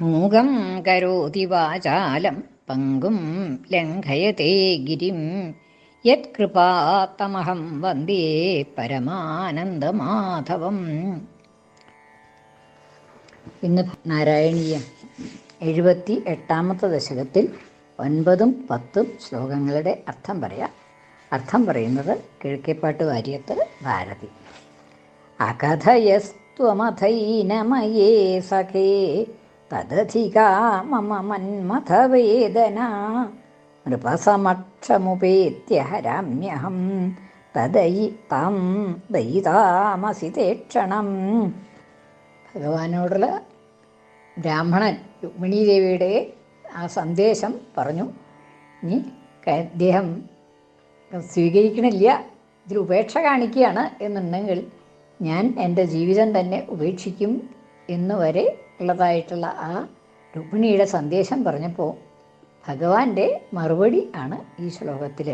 മൂകം കരോതി വാചാലം പങ്കും ലംഘയത്തെ ഗിരിം. യത്കൃപാത്തമഹം വന്ദേ പരമാനന്ദമാധവം. ഇന്ന് നാരായണീയം എഴുപത്തി എട്ടാമത്തെ ദശകത്തിൽ ഒൻപതും പത്തും ശ്ലോകങ്ങളുടെ അർത്ഥം പറയാം. അർത്ഥം പറയുന്നത് കിഴക്കേപ്പാട്ട് വാര്യത്ത് ഭാരതി. അകഥയസ്ത്വമഥൈനമയേ സഖേ തദധികാ മമ മന്മഥവേദന. നൃപസമക്ഷമുപേത്യ ഹരാമ്യഹം തദയി തം ദയിതാമസി തേക്ഷണം. ഭഗവാനോടുള്ള ബ്രാഹ്മണൻ രുക്മിണി ദേവിയുടെ ആ സന്ദേശം പറഞ്ഞു. ഇനി അദ്ദേഹം സ്വീകരിക്കണില്ല ഇതിൽ ഉപേക്ഷ കാണിക്കുകയാണ് എന്നുണ്ടെങ്കിൽ ഞാൻ എന്റെ ജീവിതം തന്നെ ഉപേക്ഷിക്കും എന്ന് വരെ ഉള്ളതായിട്ടുള്ള ആ രുക്മിണിയുടെ സന്ദേശം പറഞ്ഞപ്പോൾ ഭഗവാന്റെ മറുപടി ആണ് ഈ ശ്ലോകത്തിൽ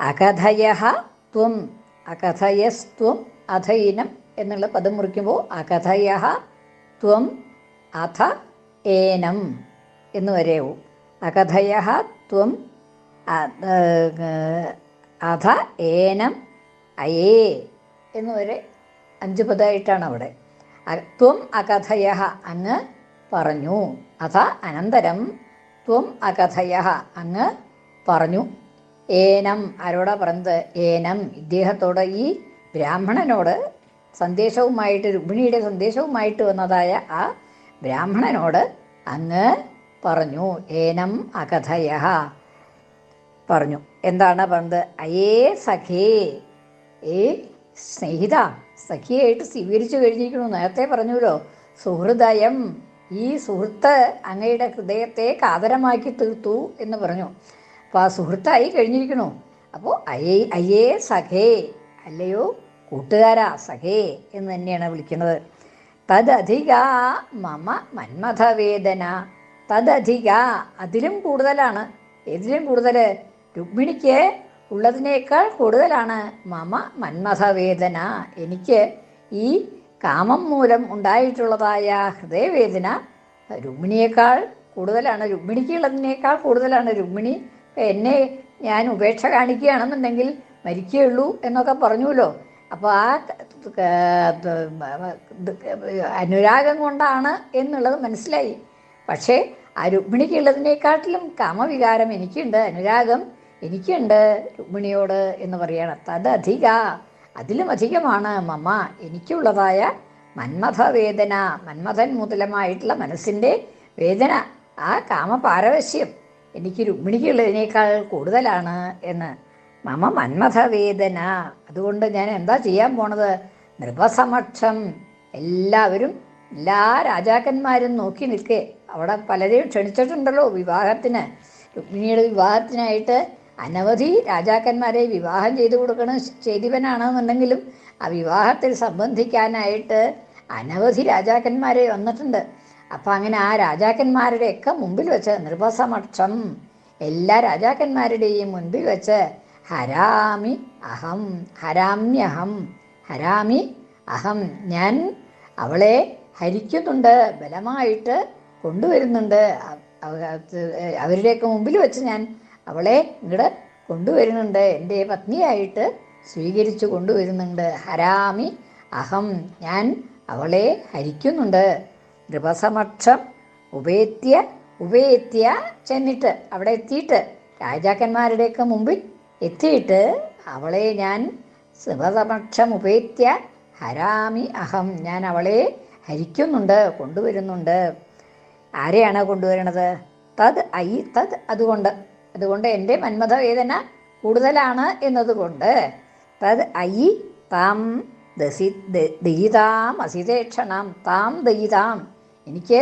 അകഥയ ത്വം അകഥയസ്ത്വം അധൈനം എന്നുള്ള പദം മുറിക്കുമ്പോൾ അകഥയ ത്വം അഥ ഏനം എന്ന് വരെയാവും അകഥയ ത്വം അധ ഏനം അയേ എന്ന് വരെ അഞ്ച് പദമായിട്ടാണ് അവിടെ. ത്വം അകഥയ അങ്ങ് പറഞ്ഞു. അഥ അനന്തരം ത്വം അകഥയ അങ്ങ് പറഞ്ഞു. ഏനം ആരോടാ പറഞ്ഞത്? ഏനം. ഇദ്ദേഹത്തോട് ഈ ബ്രാഹ്മണനോട് സന്ദേശവുമായിട്ട് രുക്മിണിയുടെ സന്ദേശവുമായിട്ട് വന്നതായ ആ ബ്രാഹ്മണനോട് അങ്ങ് പറഞ്ഞു. ഏനം അകഥയ പറഞ്ഞു. എന്താണ് പറഞ്ഞത്? അയേ സഖേ ഏ സ്നേഹിത സഖിയായിട്ട് സ്വീകരിച്ചു കഴിഞ്ഞിരിക്കുന്നു. നേരത്തെ പറഞ്ഞുല്ലോ സുഹൃദയം ഈ സുഹൃത്ത് അങ്ങയുടെ ഹൃദയത്തെ കാതരമാക്കി തീർത്തു എന്ന് പറഞ്ഞു. അപ്പോൾ ആ സുഹൃത്തായി കഴിഞ്ഞിരിക്കുന്നു. അപ്പോൾ അയ്യേ അയ്യേ സഖേ അല്ലയോ കൂട്ടുകാരാ സഖേ എന്ന് തന്നെയാണ് വിളിക്കുന്നത്. തദധിക മമ മന്മഥവേദന. തദധിക അതിലും കൂടുതലാണ്. ഏതിലും കൂടുതൽ രുക്മിണിക്ക് ഉള്ളതിനേക്കാൾ കൂടുതലാണ്. മമ മന്മഥവേദന. എനിക്ക് ഈ കാമം മൂലം ഉണ്ടായിട്ടുള്ളതായ ഹൃദയവേദന രുക്മിണിയേക്കാൾ കൂടുതലാണ്. രുക്മിണിക്ക് ഉള്ളതിനേക്കാൾ കൂടുതലാണ്. രുക്മിണി എന്നെ ഞാൻ ഉപേക്ഷ കാണിക്കുകയാണെന്നുണ്ടെങ്കിൽ മരിക്കുകയുള്ളൂ എന്നൊക്കെ പറഞ്ഞുല്ലോ അപ്പോൾ ആ അനുരാഗം കൊണ്ടാണ് എന്നുള്ളത് മനസ്സിലായി. പക്ഷേ ആ രുക്മിണിക്കുള്ളതിനേക്കാട്ടിലും കാമവികാരം എനിക്കുണ്ട്. അനുരാഗം എനിക്കുണ്ട് രുക്മിണിയോട് എന്ന് പറയണം. തദധിക അതിലും അധികമാണ്. മമ എനിക്കുള്ളതായ മന്മഥ വേദന മന്മഥൻ മുതലമായിട്ടുള്ള മനസ്സിന്റെ വേദന ആ കാമപാരവശ്യം എനിക്ക് രുക്മിണിക്കുള്ളതിനേക്കാൾ കൂടുതലാണ് എന്ന്. മമ മന്മഥ വേദന അതുകൊണ്ട് ഞാൻ എന്താ ചെയ്യാൻ പോണത്? നൃപസമക്ഷം. എല്ലാവരും എല്ലാ രാജാക്കന്മാരും നോക്കി നിൽക്കേ. അവിടെ പലരെയും ക്ഷണിച്ചിട്ടുണ്ടല്ലോ വിവാഹത്തിന്. രുക്മിണിയുടെ വിവാഹത്തിനായിട്ട് അനവധി രാജാക്കന്മാരെ വിവാഹം ചെയ്തു കൊടുക്കണ ചെയ്തിവനാണെന്നുണ്ടെങ്കിലും ആ വിവാഹത്തിൽ സംബന്ധിക്കാനായിട്ട് അനവധി രാജാക്കന്മാരെ വന്നിട്ടുണ്ട് അപ്പം അങ്ങനെ ആ രാജാക്കന്മാരുടെയൊക്കെ മുമ്പിൽ വെച്ച് നൃപസമക്ഷം എല്ലാ രാജാക്കന്മാരുടെയും മുൻപിൽ വെച്ച് ഹരാമി അഹം ഹരാമ്യഹം ഹരാമി അഹം ഞാൻ അവളെ ഹരിക്കുന്നുണ്ട് ബലമായിട്ട് കൊണ്ടുവരുന്നുണ്ട് അവരുടെയൊക്കെ മുമ്പിൽ വെച്ച് ഞാൻ അവളെ ഇങ്ങോട്ട് കൊണ്ടുവരുന്നുണ്ട്. എന്റെ പത്നിയായിട്ട് സ്വീകരിച്ചു കൊണ്ടുവരുന്നുണ്ട്. ഹരാമി അഹം ഞാൻ അവളെ ഹരിക്കുന്നുണ്ട്. നൃപസമക്ഷം ഉപേത്യ ഉപേത്യ ചെന്നിട്ട് അവിടെ എത്തിയിട്ട് രാജാക്കന്മാരുടെയൊക്കെ മുമ്പിൽ എത്തിയിട്ട് അവളെ ഞാൻ ശിവസമക്ഷം ഉപേത്യ ഹരാമി അഹം ഞാൻ അവളെ ഹരിക്കുന്നുണ്ട് കൊണ്ടുവരുന്നുണ്ട്. ആരെയാണ് കൊണ്ടുവരണത്? തത് ഐ തത് അതുകൊണ്ട്. അതുകൊണ്ട് എന്റെ മന്മഥവേദന കൂടുതലാണ് എന്നതുകൊണ്ട്. തത് ഐ താം ദസി ദയിതാം അസിതേക്ഷണം താം ദയിതാം. എനിക്ക്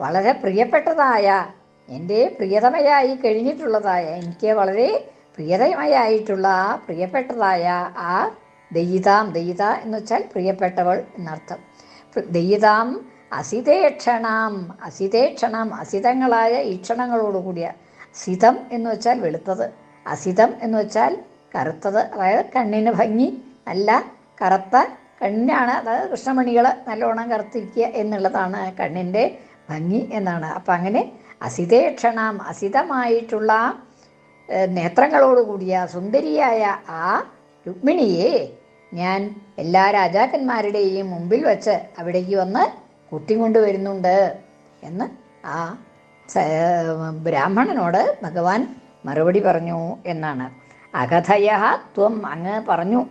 വളരെ പ്രിയപ്പെട്ടതായ എന്റെ പ്രിയതമയായി കഴിഞ്ഞിട്ടുള്ളതായ എനിക്ക് വളരെ പ്രിയതമയായിട്ടുള്ള ആ പ്രിയപ്പെട്ടതായ ആ ദയിതാം ദയിത എന്ന് വെച്ചാൽ പ്രിയപ്പെട്ടവൾ എന്നർത്ഥം. ദയിതാം അസിതേക്ഷണം അസിതേക്ഷണം അസിതങ്ങളായ ഈക്ഷണങ്ങളോടുകൂടിയ സിതം എന്ന് വെച്ചാൽ വെളുത്തത്. അസിതം എന്ന് വെച്ചാൽ കറുത്തത്. അതായത് കണ്ണിന് ഭംഗി നല്ല കറുത്ത കണ്ണിനാണ് അതായത് കൃഷ്ണമണികൾ നല്ലോണം കറുത്തിരിക്കുക എന്നുള്ളതാണ് കണ്ണിന്റെ ഭംഗി എന്നാണ്. അപ്പം അങ്ങനെ അസിതേക്ഷണം അസിതമായിട്ടുള്ള നേത്രങ്ങളോടുകൂടിയ സുന്ദരിയായ ആ രുക്മിണിയെ ഞാൻ എല്ലാ രാജാക്കന്മാരുടെയും മുമ്പിൽ വച്ച് അവിടേക്ക് വന്ന് കൂട്ടിക്കൊണ്ടുവരുന്നുണ്ട് എന്ന് ആ ബ്രാഹ്മണനോട് ഭഗവാൻ മറുപടി പറഞ്ഞു എന്നാണ്. അകഥയ ത്വം അങ്ങ് പറഞ്ഞു.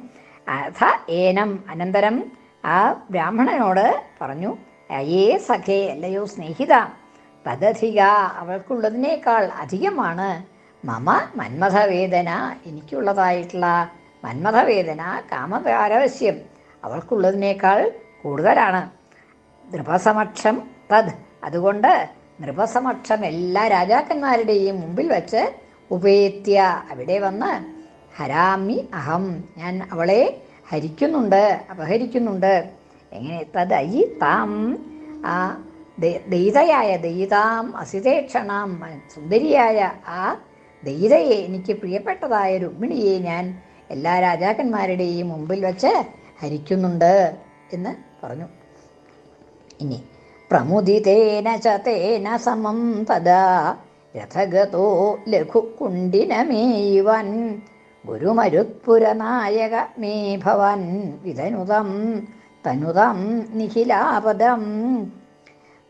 അഥ ഏനം അനന്തരം ആ ബ്രാഹ്മണനോട് പറഞ്ഞു അയേ സഖേ അല്ലയോ സ്നേഹിത പദധിക അവൾക്കുള്ളതിനേക്കാൾ അധികമാണ്. മമ മന്മഥവേദന എനിക്കുള്ളതായിട്ടുള്ള മന്മഥവേദന കാമപാരവശ്യം അവൾക്കുള്ളതിനേക്കാൾ കൂടുതലാണ്. നൃപസമക്ഷം തത് അതുകൊണ്ട് നൃപസമക്ഷം എല്ലാ രാജാക്കന്മാരുടെയും മുമ്പിൽ വച്ച് ഉപേത്യ അവിടെ വന്ന് ഹരാമി അഹം ഞാൻ അവളെ ഹരിക്കുന്നുണ്ട് അപഹരിക്കുന്നുണ്ട്. എങ്ങനെ തദയി താം ആ ദയിതയായ ദയിതാം അസിതേക്ഷണാം സുന്ദരിയായ ആ ദയിതയെ എനിക്ക് പ്രിയപ്പെട്ടതായ രുക്മിണിയെ ഞാൻ എല്ലാ രാജാക്കന്മാരുടെയും മുമ്പിൽ വച്ച് ഹരിക്കുന്നുണ്ട് എന്ന് പറഞ്ഞു. ഇനി പ്രമുദിതേന ച തേന സമം തദാ രഥഗതോ ലഘു गुरुमरुत्पुरनायक ഗുരുമരുത്പുരനായക മേ ഭവൻ. तनुदं നിഖിലാപദം.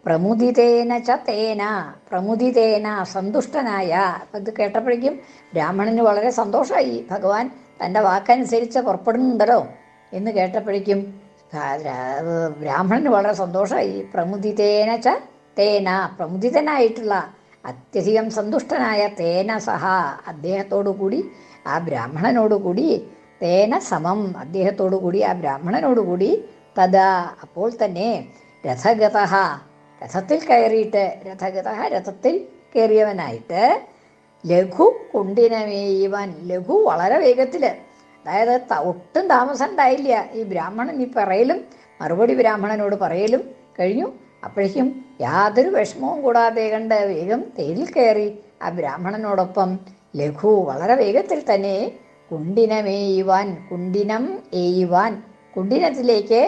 പ്രമുദിതേന ച തേന പ്രമുദിതേന സന്തുഷ്ടനായ. അത് കേട്ടപ്പോഴേക്കും ബ്രാഹ്മണന് വളരെ സന്തോഷമായി. ഭഗവാൻ തന്റെ വാക്കനുസരിച്ച് പുറപ്പെടുന്നുണ്ടല്ലോ എന്ന് കേട്ടപ്പോഴേക്കും ബ്രാഹ്മണന് വളരെ സന്തോഷമായി. പ്രമുദിതേന ച തേന. പ്രമുദിതനായിട്ടുള്ള അത്യധികം സന്തുഷ്ടനായ തേന സഹ അദ്ദേഹത്തോടു കൂടി ആ ബ്രാഹ്മണനോടു കൂടി തേന സമം അദ്ദേഹത്തോടു കൂടി ആ ബ്രാഹ്മണനോടു കൂടി തഥാ അപ്പോൾ തന്നെ രഥഗത രഥത്തിൽ കയറിയിട്ട് രഥഗത രഥത്തിൽ കയറിയവനായിട്ട് ലഘു കുണ്ടിനമേയുവാൻ ലഘു വളരെ വേഗത്തിൽ അതായത് ഒട്ടും താമസം ഉണ്ടായില്ല ഈ ബ്രാഹ്മണൻ ഈ പറയലും മറുപടി ബ്രാഹ്മണനോട് പറയലും കഴിഞ്ഞു. അപ്പോഴേക്കും യാതൊരു വിഷമവും കൂടാതെ കണ്ട് വേഗം തേരിൽ കയറി ആ ബ്രാഹ്മണനോടൊപ്പം ലഘു വളരെ വേഗത്തിൽ തന്നെ കുണ്ടിനമേയുവാൻ കുണ്ടിനം ഏയുവാൻ കുണ്ടിനത്തിലേക്ക്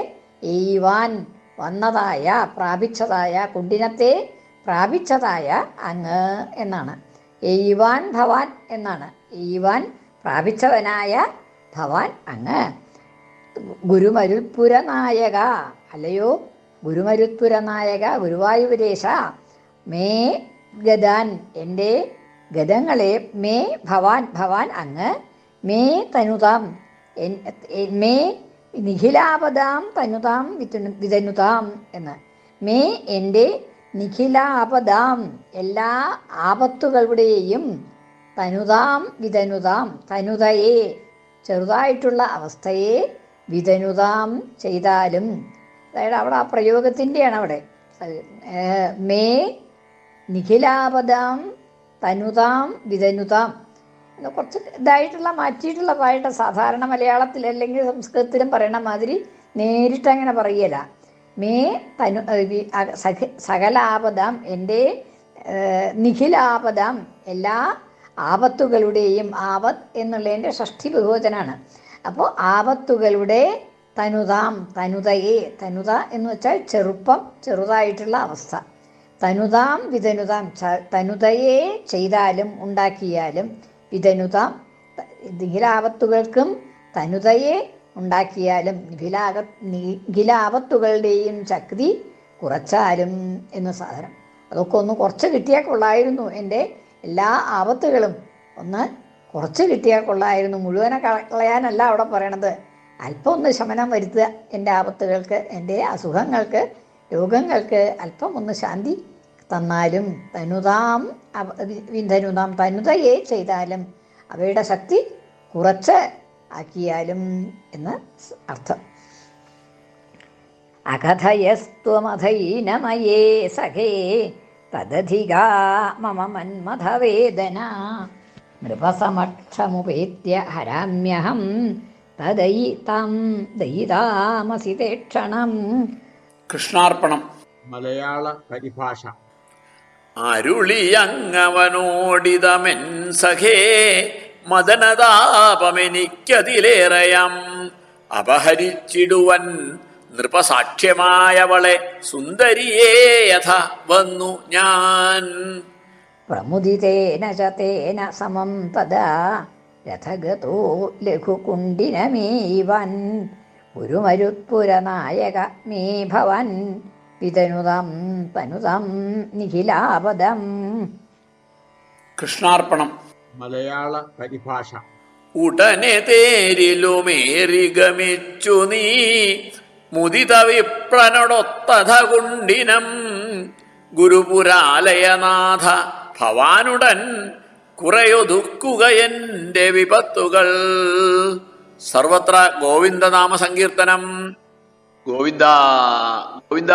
ഏയുവാൻ വന്നതായ പ്രാപിച്ചതായ കുണ്ടിനത്തെ പ്രാപിച്ചതായ അങ്ങ് എന്നാണ്. എയ്യുവാൻ ഭവാൻ എന്നാണ്. എയ്യുവാൻ പ്രാപിച്ചവനായ ഭവാൻ അങ്ങ് ഗുരുമരുത്പുര നായക അല്ലയോ? ഗുരുമരുത്പുര നായക ഗുരുവായൂരേശ മേ ഗതാൻ എന്റെ ഗതങ്ങളെ മേ ഭവാൻ ഭവാൻ അങ്ങ് മേ തനുതാം മേ നിഖിലാപദാം തനുതാം വിതുന- വിതനുതാം എന്ന്. മേ എന്റെ നിഖിലാപദാം എല്ലാ ആപത്തുകളുടെയും തനുതാം വിതനുതാം തനുതയെ ചെറുതായിട്ടുള്ള അവസ്ഥയെ വിതനുതാം ചെയ്താലും. അതായത് അവിടെ ആ പ്രയോഗത്തിന്റെയാണ് അവിടെ. മേ നിഖിലാപദാം തനുതാം വിതനുതാം എന്ന് കുറച്ച് ഇതായിട്ടുള്ള മാറ്റിയിട്ടുള്ള പായിട്ട് സാധാരണ മലയാളത്തിൽ അല്ലെങ്കിൽ സംസ്കൃതത്തിലും പറയണ മാതിരി നേരിട്ട് അങ്ങനെ പറയല. മേ തനു സകലാപദാം എന്റെ നിഖിലാപദാം എല്ലാ ആപത്തുകളുടെയും ആപത്ത് എന്നുള്ളതിന്റെ ഷഷ്ടി ബഹുവചനാണ് അപ്പോൾ ആപത്തുകളുടെ തനുതാം തനുതയെ തനുത എന്ന് വെച്ചാൽ ചെറുപ്പം ചെറുതായിട്ടുള്ള അവസ്ഥ. തനുതാം വിതനുതാം തനുതയെ ചെയ്താലും ഉണ്ടാക്കിയാലും വിതനുതാം നിഖിലാപത്തുകൾക്കും തനുതയെ ഉണ്ടാക്കിയാലും നിഖിലാക നിഖിലാപത്തുകളുടെയും ശക്തി കുറച്ചാലും എന്ന സാധനം. അതൊക്കെ ഒന്ന് കുറച്ച് കിട്ടിയാൽ കൊള്ളായിരുന്നു എന്റെ എല്ലാ ആപത്തുകളും ഒന്ന് കുറച്ച് കിട്ടിയാൽ കൊള്ളായിരുന്നു. മുഴുവനെ കളയാനല്ല അവിടെ പറയണത്. അല്പം ഒന്ന് ശമനം വരുത്തുക എന്റെ ആപത്തുകൾക്ക് എന്റെ അസുഖങ്ങൾക്ക് രോഗങ്ങൾക്ക് അല്പം ഒന്ന് ശാന്തി തന്നാലും തനുതാം വിന്ധനുതാം തനുതയെ ചെയ്താലും അവയുടെ ശക്തി കുറച്ച് ആക്കിയാലും എന്ന് അർത്ഥം. അകഥയസ്ത്വമഥൈനമയേ സഖേ തദധികാ മമ മന്മഥവേദന. നൃപസമക്ഷമുപേത്യ ഹരാമ്യഹം തദയിതാം ദയിതാമസിതേക്ഷണം. കൃഷ്ണാർപ്പണം. മലയാള പരിഭാഷ. അരുളിയങ്ങവനോടിതമെൻ സഖേ മദനതാപമെനിക്കതിലേറയാം. അപഹരിച്ചിടുവൻ നൃപസാക്ഷ്യമായവളെ സുന്ദരിയേ യഥ വന്നു ഞാൻ. പ്രമുദിതേന ചേന സമം തഥാ രഥഗതോ ലഘുകുണ്ടിനമേവൻ. ഗുരുമരുത്പുരനായക മേ ഭവൻ. വിതനുതം തനുതം നിഖിലാപദം. കൃഷ്ണാർപ്പണം. മലയാള പരിഭാഷ. ഉടനെ തേരിലുമേറി ഗമിച്ചു നീ. മുദിത വിപ്രനൊടൊത്തഥ കുണ്ടിനം ഗുരുപുരാലയനാഥ ഭവാനുടൻ കുറയൊതുക്കുകയെന്റെ വിപത്തുകൾ. സർവത്ര ഗോവിന്ദനാമ സങ്കീർത്തനം ഗോവിന്ദ ഗോവിന്ദ.